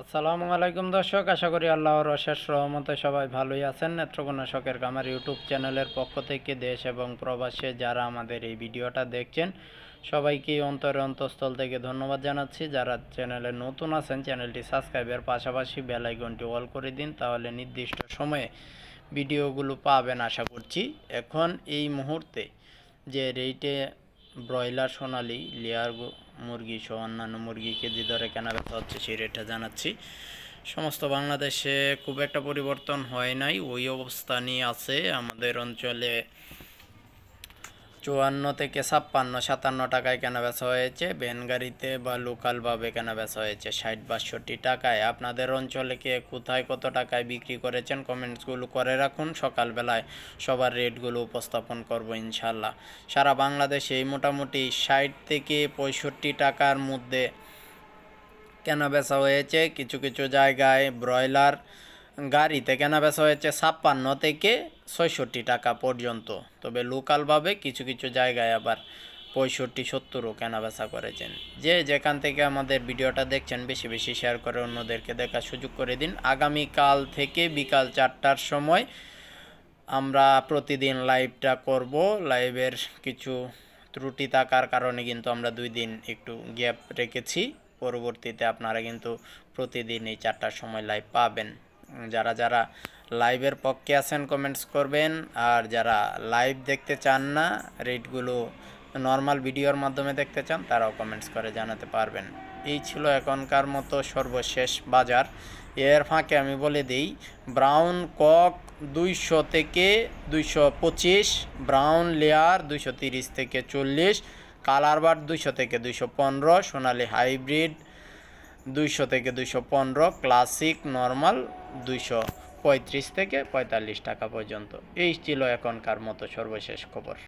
আসসালামু আলাইকুম দর্শক, আশা করি আল্লাহর অশেষ রহমতে সবাই ভালোই আছেন। নেত্রকোনা শখের কামার ইউটিউব চ্যানেলের পক্ষ থেকে দেশ এবং প্রবাসে যারা আমাদের এই ভিডিওটা দেখছেন, সবাইকে অন্তরে অন্তঃস্থল থেকে ধন্যবাদ জানাচ্ছি। যারা চ্যানেলে নতুন আছেন, চ্যানেলটি সাবস্ক্রাইবের পাশাপাশি বেল আইকনটি অল করে দিন, তাহলে নির্দিষ্ট সময়ে ভিডিওগুলো পাবেন, আশা করছি। এখন এই মুহূর্তে যে রেটে ব্রয়লার সোনালি, লেয়ার মুরগি সহ অন্যান্য মুরগি কেজি দরে কেনা বেচা হচ্ছে সেই রেটটা জানাচ্ছি। সমস্ত বাংলাদেশে খুব একটা পরিবর্তন হয় নাই। ওই অবস্থানই আছে। আমাদের অঞ্চলে চুয়ান্ন থেকে ছাপ্পান্ন, সাতান্ন টাকায় কেনা বেচা হয়েছে। ভ্যান গাড়িতে বা লোকালভাবে কেনা বেচা হয়েছে। ষাট, বাষট্টি টাকায়। আপনাদের অঞ্চলে কে কোথায় কত টাকায় বিক্রি করেছেন কমেন্টসগুলো করে রাখুন। সকালবেলায় সবার রেটগুলো উপস্থাপন করব ইনশাল্লাহ। সারা বাংলাদেশে মোটামুটি ষাট থেকে পঁয়ষট্টি টাকার মধ্যে কেনা বেচা হয়েছে। কিছু কিছু জায়গায় ব্রয়লার গাড়িতে কেনা বেচা হয়েছে ছাপ্পান্ন থেকে ছয়ষট্টি টাকা পর্যন্ত। তবে লোকালভাবে কিছু কিছু জায়গায় আবার পঁয়ষট্টি, সত্তরও কেনা বেচা করেছেন। যে যেখান থেকে আমাদের ভিডিওটা দেখছেন, বেশি বেশি শেয়ার করে অন্যদেরকে দেখার সুযোগ করে দিন। আগামীকাল থেকে বিকাল চারটার সময় আমরা প্রতিদিন লাইভটা করব। লাইভের কিছু ত্রুটি থাকার কারণে কিন্তু আমরা দুই দিন একটু গ্যাপ রেখেছি। পরবর্তীতে আপনারা কিন্তু প্রতিদিন এই চারটার সময় লাইভ পাবেন। যারা যারা লাইভের পক্ষে আছেন কমেন্টস করবেন। আর যারা লাইভ দেখতে চান না রেটগুলো নর্মাল ভিডিওর মাধ্যমে দেখতে চান, তারাও কমেন্টস করে জানাতে পারবেন। এই ছিল এখনকার মতো সর্বশেষ বাজার। এর ফাঁকে আমি বলে দিই ব্রাউন কক দুইশো থেকে দুইশো পঁচিশ ব্রাউন লেয়ার দুইশো তিরিশ থেকে চল্লিশ কালার বার দুইশো থেকে দুইশো পনেরো, সোনালি হাইব্রিড দুইশো থেকে দুইশো পনেরো ক্লাসিক নর্মাল দুইশো পঁয়ত্রিশ থেকে পঁয়তাল্লিশ টাকা পর্যন্ত। এই ছিল এখনকার মতো সর্বশেষ খবর।